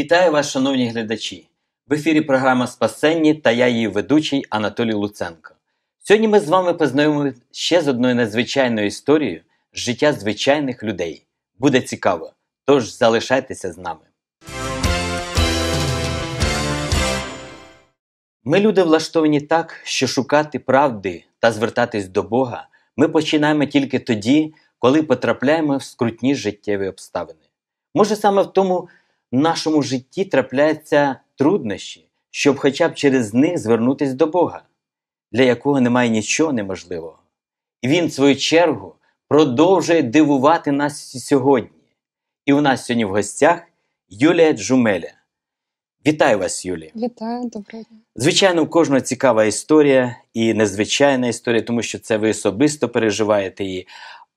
Вітаю вас, шановні глядачі! В ефірі програма Спасенні та я її ведучий Анатолій Луценко. Сьогодні ми з вами познайомимося ще з одною надзвичайною історією з життя звичайних людей. Буде цікаво, тож залишайтеся з нами. Ми люди влаштовані так, що шукати правди та звертатись до Бога ми починаємо тільки тоді, коли потрапляємо в скрутні життєві обставини. Може, саме в тому нашому житті трапляються труднощі, щоб хоча б через них звернутися до Бога, для якого немає нічого неможливого. І Він, в свою чергу, продовжує дивувати нас сьогодні. І у нас сьогодні в гостях Юлія Джумеля. Вітаю вас, Юлія! Вітаю, доброго дня. Звичайно, у кожного цікава історія і незвичайна історія, тому що це ви особисто переживаєте її.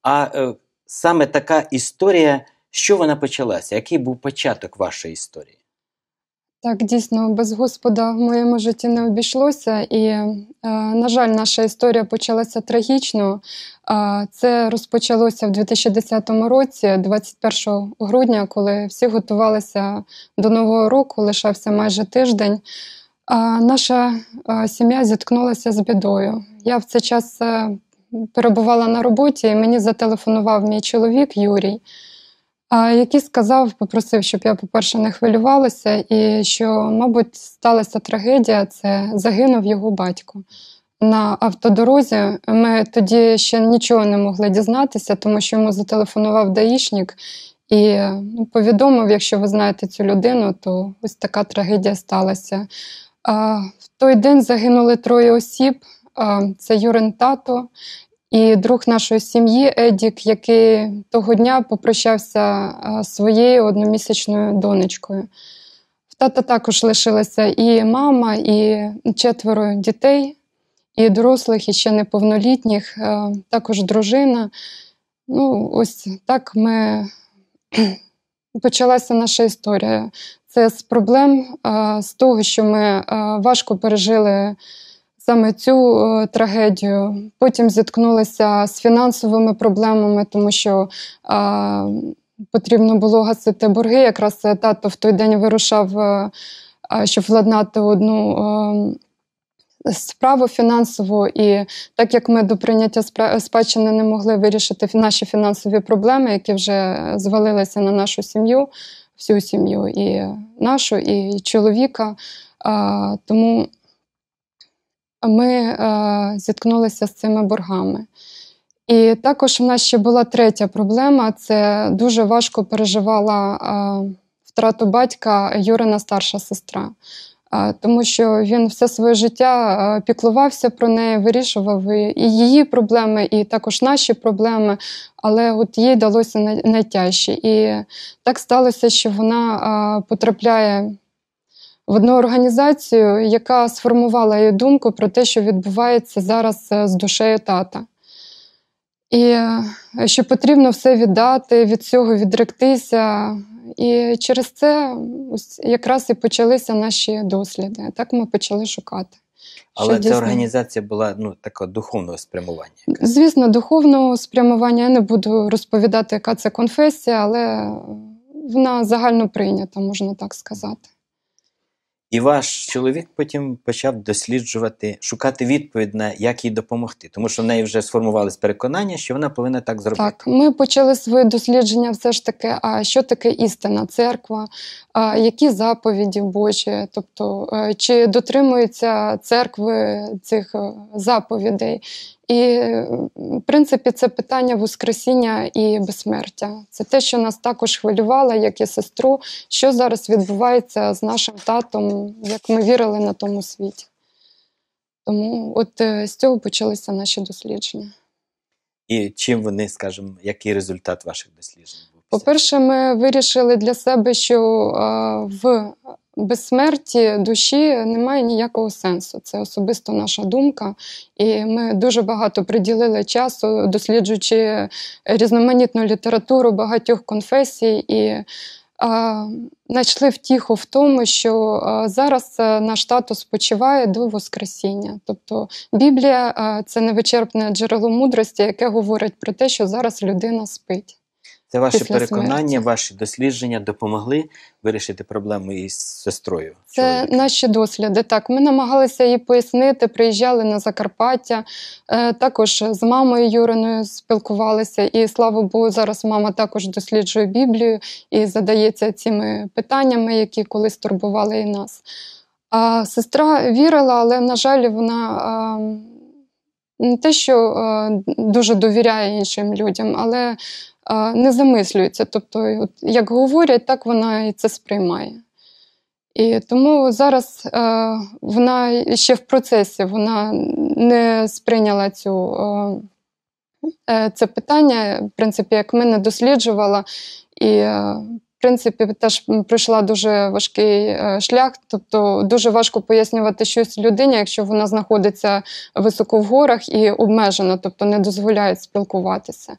А е, саме така історія, що вона почалася? Який був початок вашої історії? Так, дійсно, без Господа в моєму житті не обійшлося, і, е, на жаль, наша історія почалася трагічно. Це розпочалося в 2010 році, 21 грудня, коли всі готувалися до Нового року, лишався майже тиждень. Наша е, сім'я зіткнулася з бідою. Я в цей час е, перебувала на роботі, і мені зателефонував мій чоловік Юрій який сказав, попросив, щоб я, по-перше, не хвилювалася, і що, мабуть, сталася трагедія це загинув його батько. На автодорозі ми тоді ще нічого не могли дізнатися, тому що йому зателефонував даїшник і ну, повідомив, якщо ви знаєте цю людину, то ось така трагедія сталася. В той день загинули троє осіб: це Юрин тато, і друг нашої сім'ї Едік, який того дня попрощався своєю одномісячною донечкою. В тата також лишилася і мама, і четверо дітей, і дорослих, і ще неповнолітніх, також дружина. Ну, ось так ми почалася наша історія. Це з проблем, з того, що ми важко пережили саме цю е, трагедію. Потім зіткнулися з фінансовими проблемами, тому що е, потрібно було гасити борги. Якраз тато в той день вирушав, е, щоб владнати одну. Е, Справу фінансову, і так як ми до прийняття спадщини не могли вирішити наші фінансові проблеми, які вже звалилися на нашу сім'ю, всю сім'ю, і нашу, і чоловіка. Тому ми е, зіткнулися з цими боргами. І також в нас ще була третя проблема: це дуже важко переживала е, втрату батька Юрина старша сестра. Е, тому що він все своє життя піклувався про неї, вирішував і її проблеми, і також наші проблеми, але от їй далося найтяжче. І так сталося, що вона потрапляє в одну організацію, яка сформувала її думку про те, що відбувається зараз е, з душею тата. І е, що потрібно все віддати, від цього відректися. І через це ось якраз і почалися наші досліди. Так ми почали шукати. Але ця організація була ну, такого духовного спрямування. Звісно, духовного спрямування я не буду розповідати, яка це конфесія, але вона загально прийнята, можна так сказати. І ваш чоловік потім почав досліджувати, шукати відповідь на як їй допомогти, тому що в неї вже сформувалось переконання, що вона повинна так зробити. Так, ми почали своє дослідження, все ж таки, а що таке істина, церква, а які заповіді Божі, тобто е, чи дотримуються церкви цих е, заповідей, і, в принципі, це питання Воскресіння і безсмертя. Це те, що нас також хвилювало, як і сестру, що зараз відбувається з нашим татом, як ми вірили на тому світі. Тому от е, з цього почалися наші дослідження. І чим вони, скажімо, який результат ваших досліджень? По-перше, ми вирішили для себе, що в безсмерті душі немає ніякого сенсу. Це особисто наша думка. І ми дуже багато приділили часу, досліджуючи різноманітну літературу багатьох конфесій. і Знайшли втіху в тому, що зараз наш тато спочиває до Воскресіння. Тобто Біблія це невичерпне джерело мудрості, яке говорить про те, що зараз людина спить. Це ваші після переконання, смерті. ваші дослідження допомогли вирішити проблему із сестрою. Це чоловіка? наші досліди. Так, ми намагалися їй пояснити, приїжджали на Закарпаття, е, також з мамою Юриною спілкувалися. І слава Богу, зараз мама також досліджує Біблію і задається цими питаннями, які колись турбували і нас. А сестра вірила, але, на жаль, вона е, не те, що е, дуже довіряє іншим людям, але е, не замислюється. Тобто, як говорять, так вона і це сприймає. І тому зараз е, вона ще в процесі, вона не сприйняла цю, це питання, в принципі, як ми не досліджувала. І, принципі, теж пройшла дуже важкий е, шлях. Тобто дуже важко пояснювати щось людині, якщо вона знаходиться високо в горах і обмежена, тобто не дозволяють спілкуватися.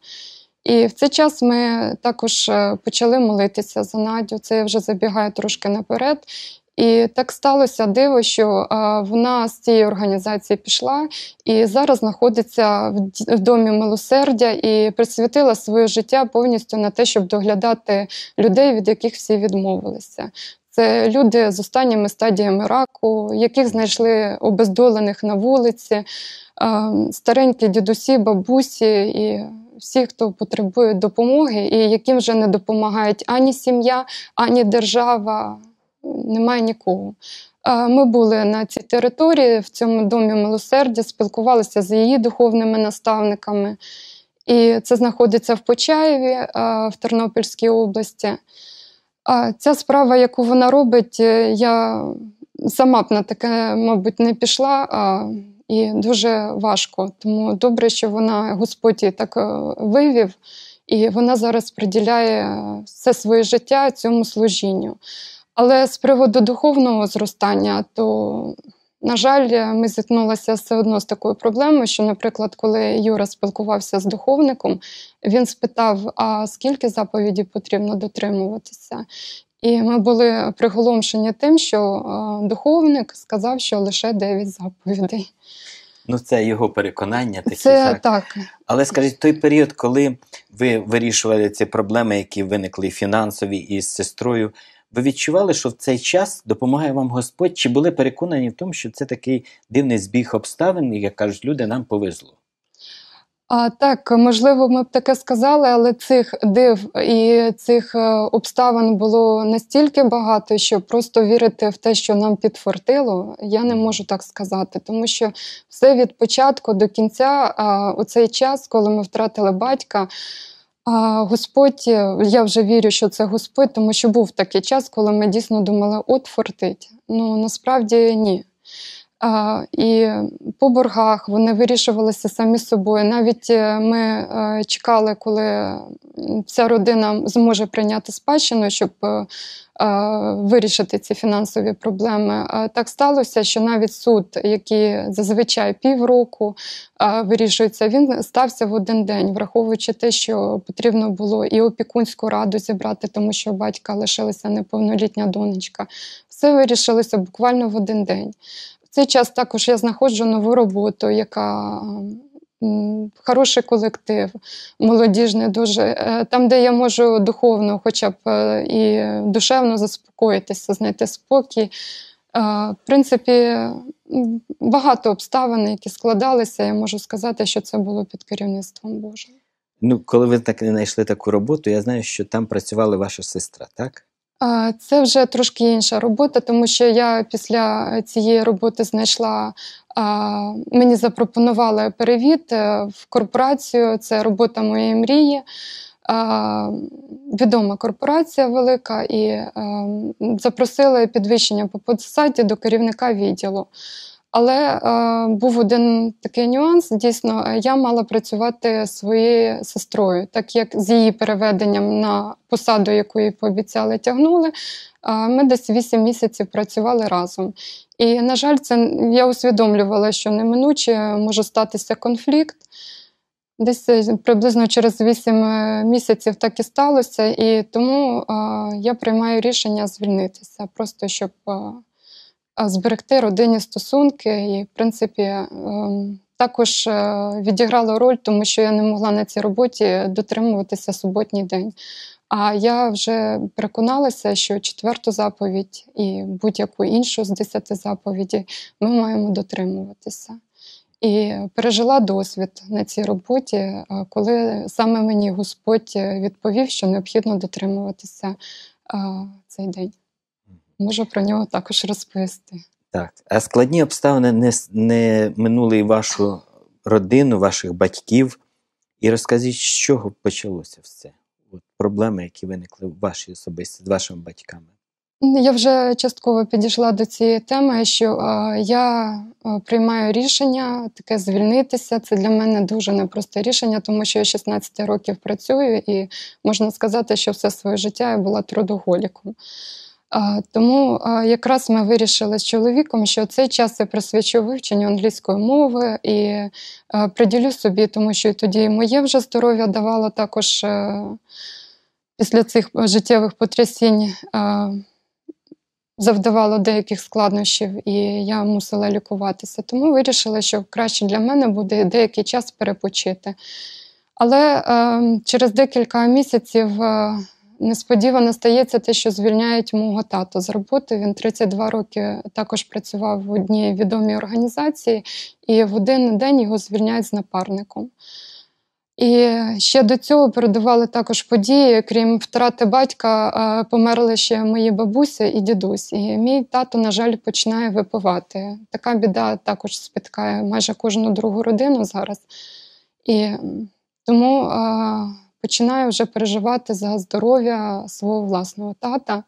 І в цей час ми також е, почали молитися за Надю. Це я вже забігаю трошки наперед. І так сталося диво, що вона з цієї організації пішла і зараз знаходиться в домі милосердя і присвятила своє життя повністю на те, щоб доглядати людей, від яких всі відмовилися. Це люди з останніми стадіями раку, яких знайшли обездолених на вулиці, старенькі дідусі, бабусі і всі, хто потребує допомоги, і яким вже не допомагають ані сім'я, ані держава, немає нікого. Е, Ми були на цій території, в цьому домі милосердя, спілкувалися з її духовними наставниками. І це знаходиться в Почаєві е, в Тернопільській області. А ця справа, яку вона робить, е, я сама б на таке, мабуть, не пішла. І дуже важко. Тому добре, що вона Господь її так е, вивів, і вона зараз приділяє все своє життя цьому служінню. Але з приводу духовного зростання, то, на жаль, ми зіткнулися все одно з такою проблемою, що, наприклад, коли Юра спілкувався з духовником, він спитав, а скільки заповідей потрібно дотримуватися. І ми були приголомшені тим, що духовник сказав, що лише 9 заповідей. Ну, це його переконання такі. Це так. так. Але скажіть, той період, коли ви вирішували ці проблеми, які виникли фінансові із сестрою, ви відчували, що в цей час допомагає вам Господь? Чи були переконані в тому, що це такий дивний збіг обставин, і, як кажуть люди, нам повезло? А так, можливо, ми б таке сказали, але цих див і цих е, обставин було настільки багато, що просто вірити в те, що нам підфартило, я не можу так сказати. Тому що все від початку до кінця, а, у цей час, коли ми втратили батька, а, Господь, е, я вже вірю, що це Господь, тому що був такий час, коли ми дійсно думали, от фортить. Ну насправді ні. І по боргах вони вирішувалися самі собою. Навіть е, ми е, чекали, коли вся родина зможе прийняти спадщину, щоб е, вирішити ці фінансові проблеми. Так сталося, що навіть суд, який зазвичай півроку вирішується, він стався в один день, враховуючи те, що потрібно було і опікунську раду зібрати, тому що у батька лишилася неповнолітня донечка. Все вирішилося буквально в один день. Цей час також я знаходжу нову роботу, яка хороший колектив, молодіжний, дуже Е, там, де я можу духовно, хоча б е, і душевно заспокоїтися, знайти спокій. Е, В принципі, багато обставин, які складалися, я можу сказати, що це було під керівництвом Божим. Ну, коли ви так не знайшли таку роботу, я знаю, що там працювала ваша сестра, так? Це вже трошки інша робота, тому що я після цієї роботи знайшла. Мені запропонували перевід е, в корпорацію. Це робота моєї мрії. Відома корпорація велика, і е, запросили підвищення по посаді до керівника відділу. Але е, був один такий нюанс. Дійсно, е, я мала працювати своєю сестрою, так як з її переведенням на посаду, яку їй пообіцяли, тягнули. е, Ми десь 8 місяців працювали разом. І, на жаль, це я усвідомлювала, що неминуче може статися конфлікт. Десь е, приблизно через 8 е, місяців так і сталося, і тому е, я приймаю рішення звільнитися, просто щоб е, зберегти родинні стосунки і, в принципі, ем, також е, відіграло роль, тому що я не могла на цій роботі дотримуватися суботній день. А я вже переконалася, що четверту заповідь і будь-яку іншу з десяти заповідей ми маємо дотримуватися. І пережила досвід на цій роботі, е, коли саме мені Господь відповів, що необхідно дотримуватися цей день. Можу про нього також розповісти. Так, а складні обставини не не минули і вашу родину, ваших батьків. І розкажіть, з чого почалося все? От Проблеми, які виникли в вашій особисті з вашими батьками. Я вже частково підійшла до цієї теми, що е, я приймаю рішення таке звільнитися. Це для мене дуже непросте рішення, тому що я 16 років працюю, і можна сказати, що все своє життя я була трудоголіком. Тому якраз ми вирішили з чоловіком, що цей час я присвячу вивченню англійської мови і приділю собі, тому що тоді моє вже здоров'я давало також е, після цих життєвих потрясінь. Завдавало деяких складнощів, і я мусила лікуватися. Тому вирішила, що краще для мене буде деякий час перепочити. Але е, через декілька місяців е, несподівано стається те, що звільняють мого тату з роботи. Він 32 роки також працював в одній відомій організації, і в один день його звільняють з напарником. І ще до цього передували також події, крім втрати батька, померли ще мої бабуся і дідусь. І мій тато, на жаль, починає випивати. Така біда також спіткає майже кожну другу родину зараз. І тому починаю вже переживати за здоров'я свого власного тата.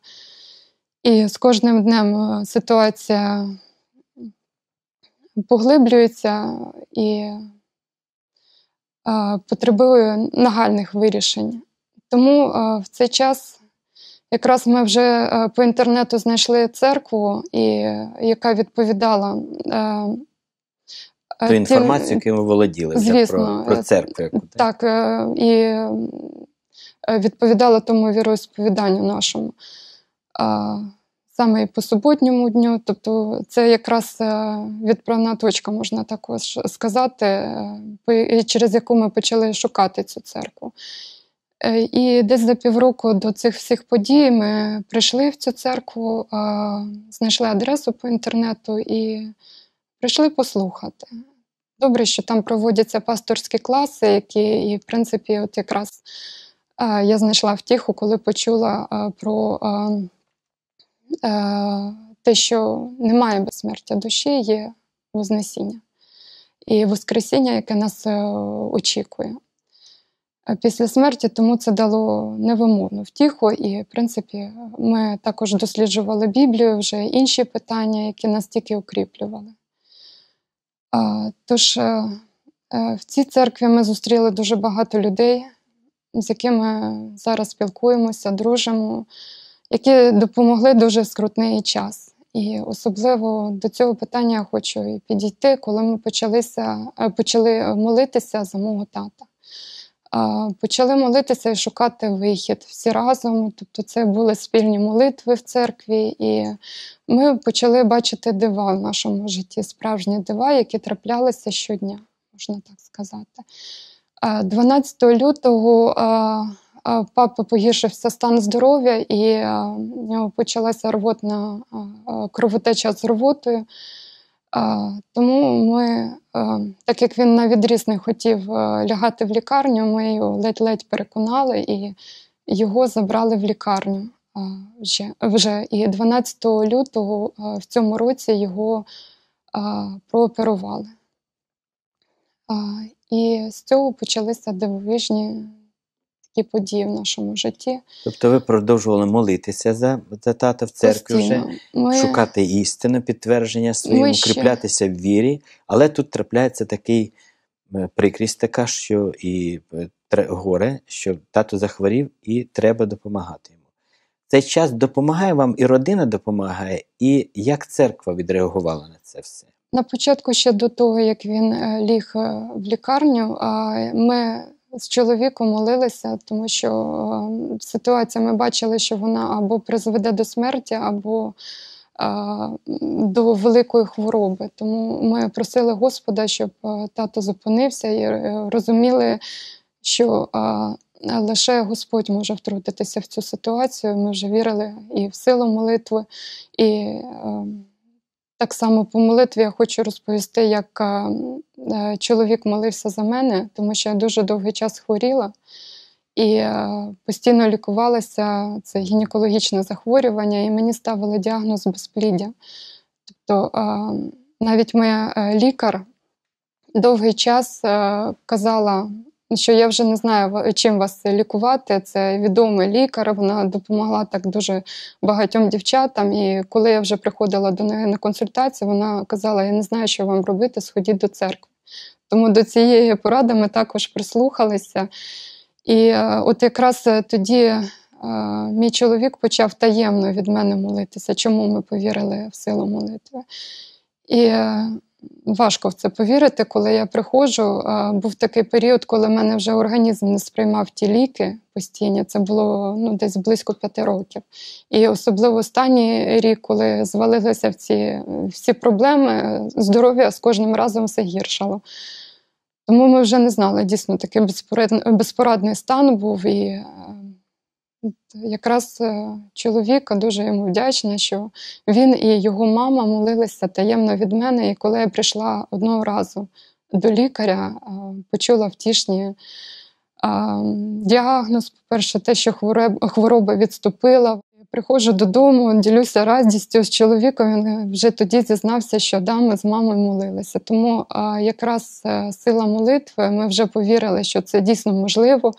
І з кожним днем е, ситуація поглиблюється і е, потребує нагальних вирішень. Тому е, в цей час якраз ми вже по інтернету знайшли церкву, і, яка відповідала ту інформацію, якою ви володіли вже Звісно, про про церкву. Яку, так, е, і е, відповідала тому віросповіданню нашому. Саме і по суботньому дню, тобто це якраз е, відправна точка, можна також сказати, через яку ми почали шукати цю церкву. І десь за півроку до цих всіх подій ми прийшли в цю церкву, знайшли адресу по інтернету і прийшли послухати. Добре, що там проводяться пасторські класи, які, і, в принципі, от якраз е, я знайшла втіху, коли почула е, про е, те, що немає безсмертя душі, є Вознесіння і Воскресіння, яке нас очікує. Після смерті тому це дало невимовну втіху, і, в принципі, ми також досліджували Біблію, вже інші питання, які нас тільки укріплювали. Тож е, е, в цій церкві ми зустріли дуже багато людей, з якими зараз спілкуємося, дружимо, які допомогли дуже скрутний час. І особливо до цього питання я хочу підійти, коли ми почалися, е, почали молитися за мого тата. Почали молитися і шукати вихід всі разом. Тобто, це були спільні молитви в церкві, і ми почали бачити дива в нашому житті, справжні дива, які траплялися щодня, можна так сказати. 12 лютого папа погіршився стан здоров'я, і в нього почалася рвотна кровотеча з рвотою. Тому ми, так як він на відріз не хотів лягати в лікарню, ми його ледь-ледь переконали і його забрали в лікарню вже. вже. І 12 лютого в цьому році його прооперували. І з цього почалися дивовижні такі події в нашому житті. Тобто ви продовжували молитися за за тата в церкві вже, Ми... шукати істину, підтвердження своєму, ще... укріплятися в вірі, але тут трапляється такий е, прикрість така, що і е, горе, що тато захворів і треба допомагати йому. Цей час допомагає вам, і родина допомагає, і як церква відреагувала на це все? На початку ще до того, як він е, ліг в лікарню, ми з чоловіком молилися, тому що ситуація ми бачили, що вона або призведе до смерті, або до великої хвороби. Тому ми просили Господа, щоб тато зупинився і розуміли, що лише Господь може втрутитися в цю ситуацію. Ми вже вірили і в силу молитви, і так само по молитві я хочу розповісти, як е, чоловік молився за мене, тому що я дуже довгий час хворіла і е, постійно лікувалася це гінекологічне захворювання, і мені ставили діагноз безпліддя. Тобто е, навіть моя лікар довгий час казала, що я вже не знаю, чим вас лікувати. Це відомий лікар. Вона допомогла так дуже багатьом дівчатам. І коли я вже приходила до неї на консультацію, вона казала: Я не знаю, що вам робити, сходіть до церкви. Тому до цієї поради ми також прислухалися. І е, от якраз е, тоді е, мій чоловік почав таємно від мене молитися, чому ми повірили в силу молитви. І важко в це повірити, коли я приходжу. Був такий період, коли мене вже організм не сприймав ті ліки постійні. Це було ну, десь близько п'яти років. І особливо останній рік, коли звалилися ці всі проблеми, здоров'я з кожним разом все гіршало. Тому ми вже не знали, дійсно такий безпорадний стан був. І якраз е, чоловіка дуже йому вдячна, що він і його мама молилися таємно від мене. І коли я прийшла одного разу до лікаря, е, почула втішні діагноз, по-перше, те, що хвороба відступила. Приходжу додому, ділюся радістю з чоловіком. Він вже тоді зізнався, що да, ми з мамою молилися. Тому якраз е, сила молитви, ми вже повірили, що це дійсно можливо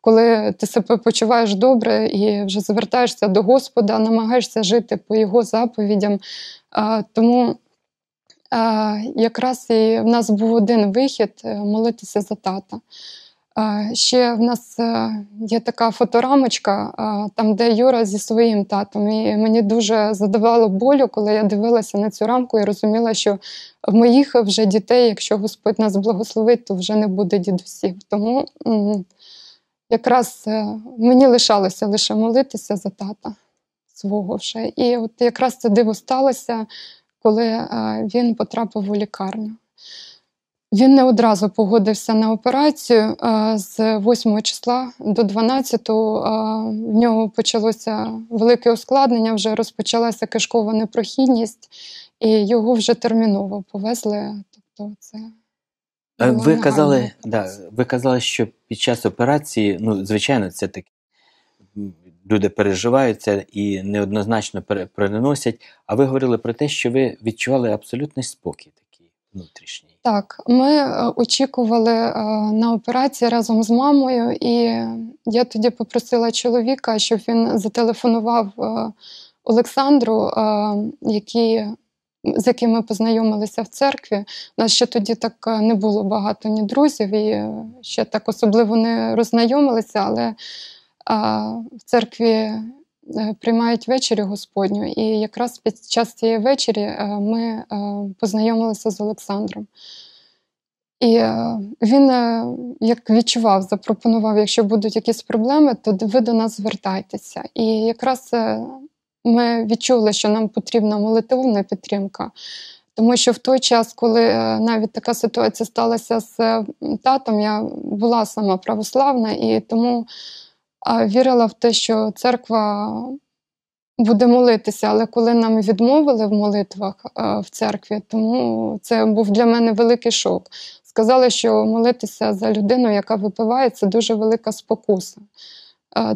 коли ти себе почуваєш добре і вже звертаєшся до Господа, намагаєшся жити по Його заповідям. Тому якраз і в нас був один вихід е, молитися за тата. Ще в нас е, є така фоторамочка, там, де Юра зі своїм татом. І мені дуже задавало болю, коли я дивилася на цю рамку і розуміла, що в моїх вже дітей, якщо Господь нас благословить, то вже не буде дідусів. Тому якраз е, мені лишалося лише молитися за тата свого вже. І от якраз це диво сталося, коли е, він потрапив у лікарню. Він не одразу погодився на операцію. З 8 числа до 12 в нього почалося велике ускладнення, вже розпочалася кишкова непрохідність, і його вже терміново повезли. Тобто, це Е, ви казали, да, ви казали, що під час операції, ну, звичайно, це таке. Люди переживаються і неоднозначно переносять. А ви говорили про те, що ви відчували абсолютний спокій такий внутрішній. Так, ми е, очікували е, на операції разом з мамою, і я тоді попросила чоловіка, щоб він зателефонував Олександру, який з якими ми познайомилися в церкві. У нас ще тоді так е, не було багато ні друзів, і е, ще так особливо не роззнайомилися, але в церкві е, приймають вечерю Господню. І якраз під час цієї вечері ми познайомилися з Олександром. І він як відчував, запропонував, якщо будуть якісь проблеми, то ви до нас звертайтеся. І якраз ми відчули, що нам потрібна молитовна підтримка. Тому що в той час, коли е, навіть така ситуація сталася з е, татом, я була сама православна і тому вірила в те, що церква буде молитися. Але коли нам відмовили в молитвах е, в церкві, тому це був для мене великий шок. Сказали, що молитися за людину, яка випиває, це дуже велика спокуса.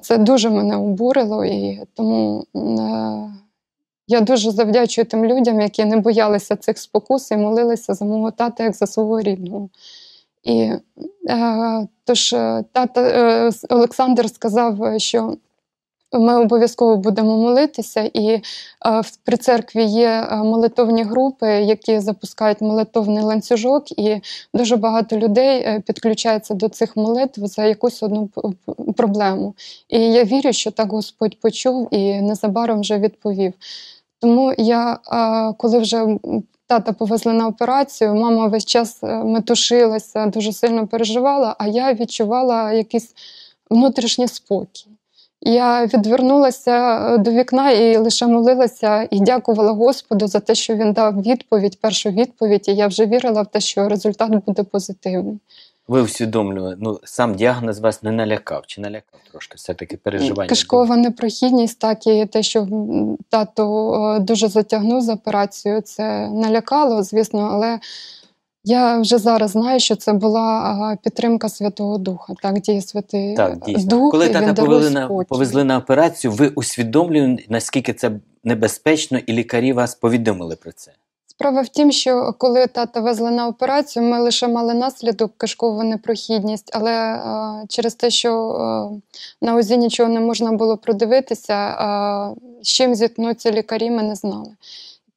Це дуже мене обурило, і тому е, я дуже завдячую тим людям, які не боялися цих спокус і молилися за мого тата як за свого рідного. І е, тож е, тата Олександр сказав, що ми обов'язково будемо молитися, і е, при церкві є е, молитовні групи, які запускають молитовний ланцюжок, і дуже багато людей е, підключається до цих молитв за якусь одну проблему. І я вірю, що так Господь почув і незабаром вже відповів. Тому я, коли вже тата повезли на операцію, мама весь час метушилася, дуже сильно переживала, а я відчувала якийсь внутрішній спокій. Я відвернулася е, до вікна і лише молилася і дякувала Господу за те, що він дав відповідь, першу відповідь, і я вже вірила в те, що результат буде позитивний. Ви усвідомлювали, ну сам діагноз вас не налякав чи налякав трошки? Все-таки переживання. Кишкова непрохідність, так і те, що тато е, дуже затягнув з операцією, це налякало, звісно, але я вже зараз знаю, що це була підтримка Святого Духа. Так, діє святий так, дійсно. Дух. Коли і тата повели на повезли на операцію, ви усвідомлюєте, наскільки це небезпечно, і лікарі вас повідомили про це. Справа в тім, що коли тата везли на операцію, ми лише мали наслідок кишкову непрохідність, але а, через те, що а, на УЗІ нічого не можна було продивитися, а, з чим зіткнуться лікарі, ми не знали.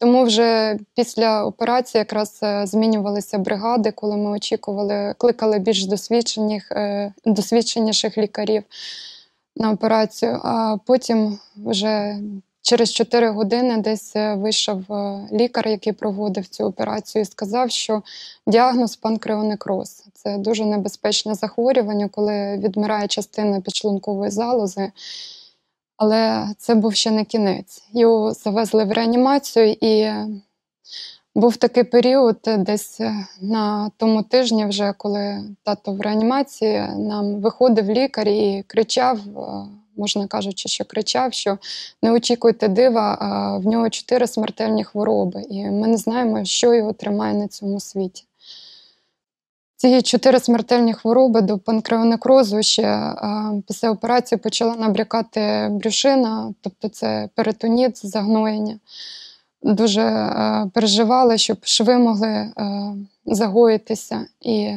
Тому вже після операції якраз е, змінювалися бригади, коли ми очікували, кликали більш досвідчених, е, досвідченіших лікарів на операцію. А потім вже через 4 години десь е, вийшов лікар, який проводив цю операцію, і сказав, що діагноз панкреонекроз. Це дуже небезпечне захворювання, коли відмирає частина підшлункової залози. Але це був ще не кінець. Його завезли в реанімацію, і був такий період, десь на тому тижні, вже коли тато в реанімації, нам виходив лікар і кричав, можна кажучи, що кричав, що не очікуйте дива, а в нього чотири смертельні хвороби, і ми не знаємо, що його тримає на цьому світі. Ці чотири смертельні хвороби до панкреонекрозу ще а, після операції почала набрякати брюшина, тобто це перитоніт, загноєння. Дуже а, переживали, щоб шви могли а, загоїтися. І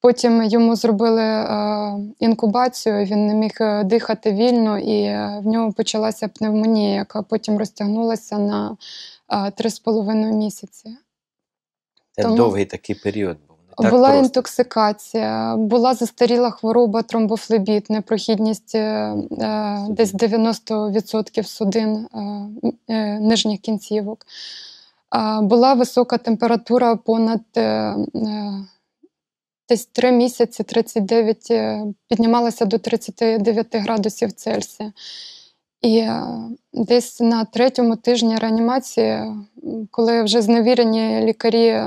потім йому зробили інкубацію, він не міг е, дихати вільно, і е, в нього почалася пневмонія, яка потім розтягнулася на 3,5 місяці. Це Тому... довгий такий період. Так була просто. інтоксикація, була застаріла хвороба, тромбофлебіт, непрохідність е, е десь 90% судин е, е, нижніх кінцівок. Е, була висока температура понад е, е десь 3 місяці, 39, піднімалася до 39 градусів Цельсія. І десь на третьому тижні реанімації, коли вже зневірені лікарі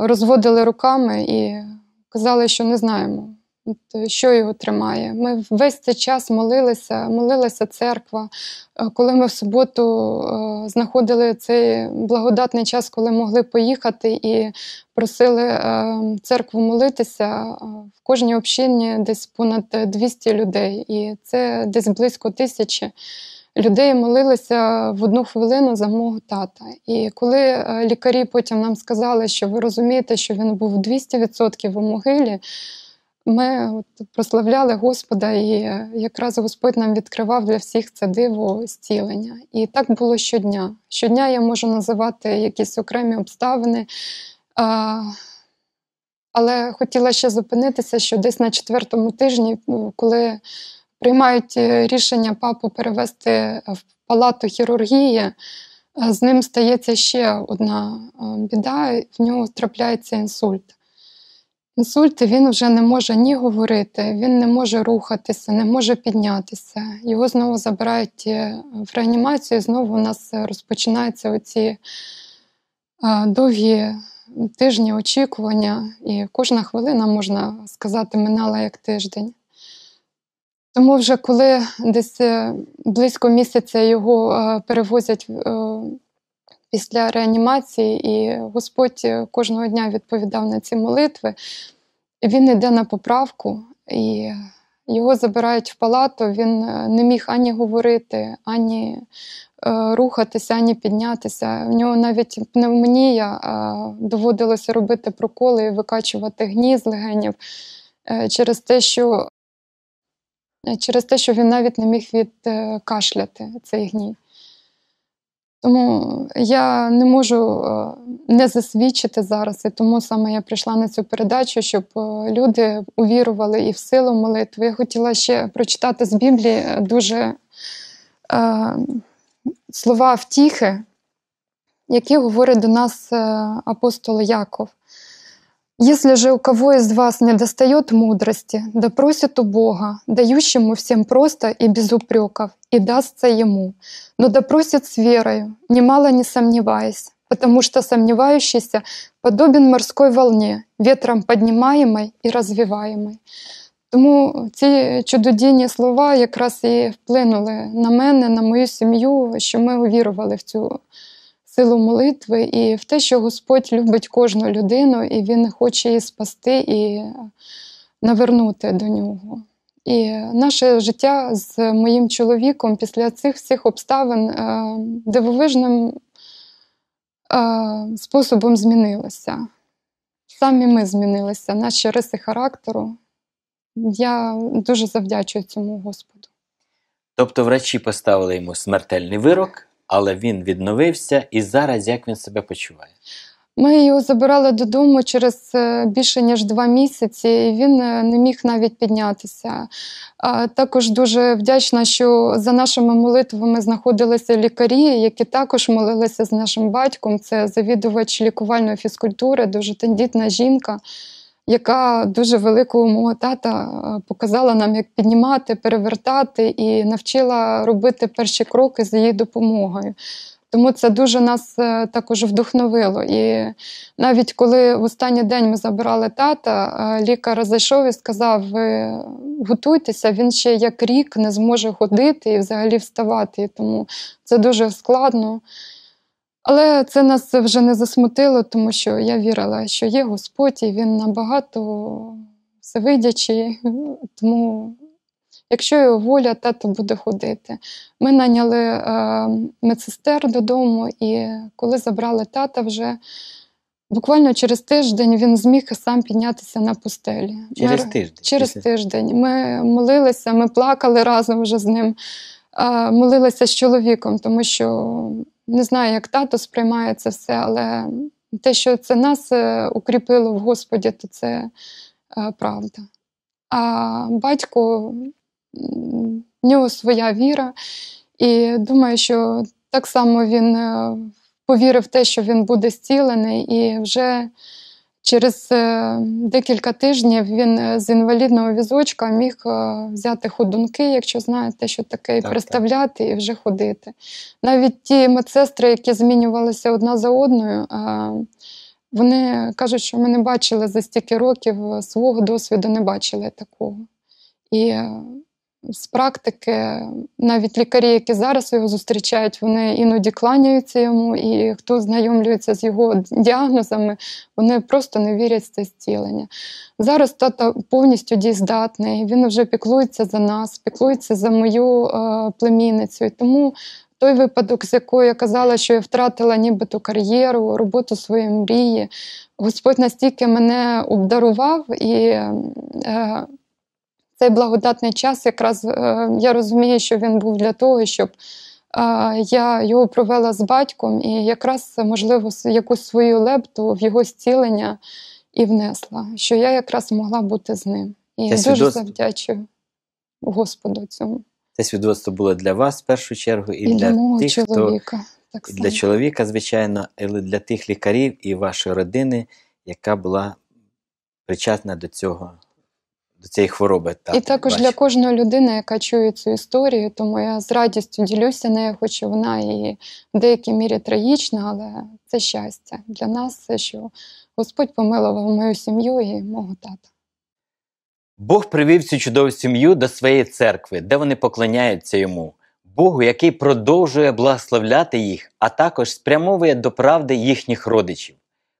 розводили руками і казали, що не знаємо, що його тримає. Ми весь цей час молилися, молилася церква. Е, коли ми в суботу е, знаходили цей благодатний час, коли могли поїхати і просили е, церкву молитися, в кожній общині десь понад 200 людей, і це десь близько тисячі людей молилися в одну хвилину за мого тата. І коли е, лікарі потім нам сказали, що ви розумієте, що він був 200% у могилі, ми от прославляли Господа, і е, якраз Господь нам відкривав для всіх це диво зцілення. І так було щодня. Щодня я можу називати якісь окремі обставини. Але хотіла ще зупинитися, що десь на четвертому тижні, коли приймають е, рішення папу перевести в палату хірургії, е, з ним стається ще одна е, біда, в нього трапляється інсульт. Інсульт він вже не може ні говорити, він не може рухатися, не може піднятися. Його знову забирають в реанімацію, і знову у нас розпочинаються оці довгі тижні очікування, і кожна хвилина, можна сказати, минала як тиждень. Тому вже коли десь е, близько місяця його е, перевозять е, після реанімації, і Господь кожного дня відповідав на ці молитви, він йде на поправку, і його забирають в палату. Він не міг ані говорити, ані рухатися, ані піднятися. В нього навіть пневмонія доводилося робити проколи і викачувати гніз легенів через те, що через те, що він навіть не міг відкашляти цей гній. Тому я не можу е, не засвідчити зараз, і тому саме я прийшла на цю передачу, щоб е, люди увірували і в силу молитви. Я хотіла ще прочитати з Біблії дуже е, слова втіхи, які говорить до нас апостол Яков. Если же у кого из вас не достает мудрости, да просит у Бога, дающему всем просто и без упреков, и дастся ему. Но да просит с верою, немало не сомневаясь, потому что сомневающийся подобен морской волне, ветром поднимаемой і розвиваємой. Тому ці чудодійні слова якраз і вплинули на мене, на мою сім'ю, що ми увірували в цю силу молитви і в те, що Господь любить кожну людину, і Він хоче її спасти і навернути до нього. І наше життя з моїм чоловіком після цих всіх обставин е, дивовижним е, способом змінилося. Самі ми змінилися, наші риси характеру. Я дуже завдячую цьому Господу. Тобто врачі поставили йому смертельний вирок, але він відновився і зараз як він себе почуває? Ми його забирали додому через е, більше ніж два місяці, і він е, не міг навіть піднятися. Також дуже вдячна, що за нашими молитвами знаходилися лікарі, які також молилися з нашим батьком. Це завідувач лікувальної фізкультури, дуже тендітна жінка яка дуже великого мого тата е, показала нам, як піднімати, перевертати і навчила робити перші кроки з її допомогою. Тому це дуже нас е, також вдохновило. І навіть коли в останній день ми забирали тата, е, лікар зайшов і сказав: ви готуйтеся, він ще як рік не зможе ходити і взагалі вставати. Тому це дуже складно. Але це нас вже не засмутило, тому що я вірила, що є Господь, і він набагато всевидячий. Тому, якщо його воля, тато буде ходити. Ми наняли е, медсестер додому, і коли забрали тата вже. Буквально через тиждень він зміг сам піднятися на пустелі. Через тиждень? Через тиждень. Ми молилися, ми плакали разом вже з ним, молилися з чоловіком, тому що не знаю, як тато сприймає це все, але те, що це нас е, укріпило в Господі, то це е, правда. А батько в нього своя віра, і думаю, що так само він е, повірив в те, що він буде зцілений, і вже Через е, декілька тижнів він е, з інвалідного візочка міг е, взяти ходунки, якщо знаєте, що таке, і представляти і вже ходити. Навіть ті медсестри, які змінювалися одна за одною, вони кажуть, що ми не бачили за стільки років свого досвіду, не бачили такого. І з практики, навіть лікарі, які зараз його зустрічають, вони іноді кланяються йому, і хто знайомлюється з його діагнозами, вони просто не вірять в це зцілення. Зараз тато повністю дієздатний, він вже піклується за нас, піклується за мою е, племінницю. І тому той випадок, з якою я казала, що я втратила нібито кар'єру, роботу своєї мрії, Господь настільки мене обдарував і. Е, цей благодатний час, якраз е, я розумію, що він був для того, щоб я його провела з батьком і якраз, можливо, якусь свою лепту в його зцілення і внесла, що я якраз могла бути з ним. І я дуже свідоцтво... завдячую Господу цьому. Це свідоцтво було для вас в першу чергу, і, і для, для тих, чоловіка. Хто... Так і для чоловіка, звичайно, і для тих лікарів і вашої родини, яка була причасна до цього до цієї хвороби. Так, і також бачу. для кожної людини, яка чує цю історію, тому я з радістю ділюся нею, хоч вона і в деякій мірі трагічна, але це щастя для нас, що Господь помилував мою сім'ю і мого тата. Бог привів цю чудову сім'ю до своєї церкви, де вони поклоняються йому, Богу, який продовжує благословляти їх, а також спрямовує до правди їхніх родичів.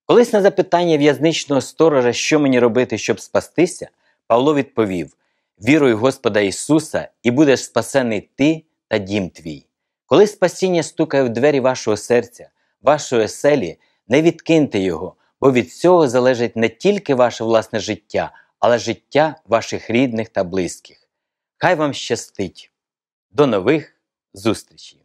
Колись на запитання в'язничного сторожа, що мені робити, щоб спастися, Павло відповів: Віруй Господа Ісуса, і будеш спасений ти та дім твій. Коли спасіння стукає в двері вашого серця, вашої оселі, не відкиньте його, бо від цього залежить не тільки ваше власне життя, але життя ваших рідних та близьких. Хай вам щастить! До нових зустрічей!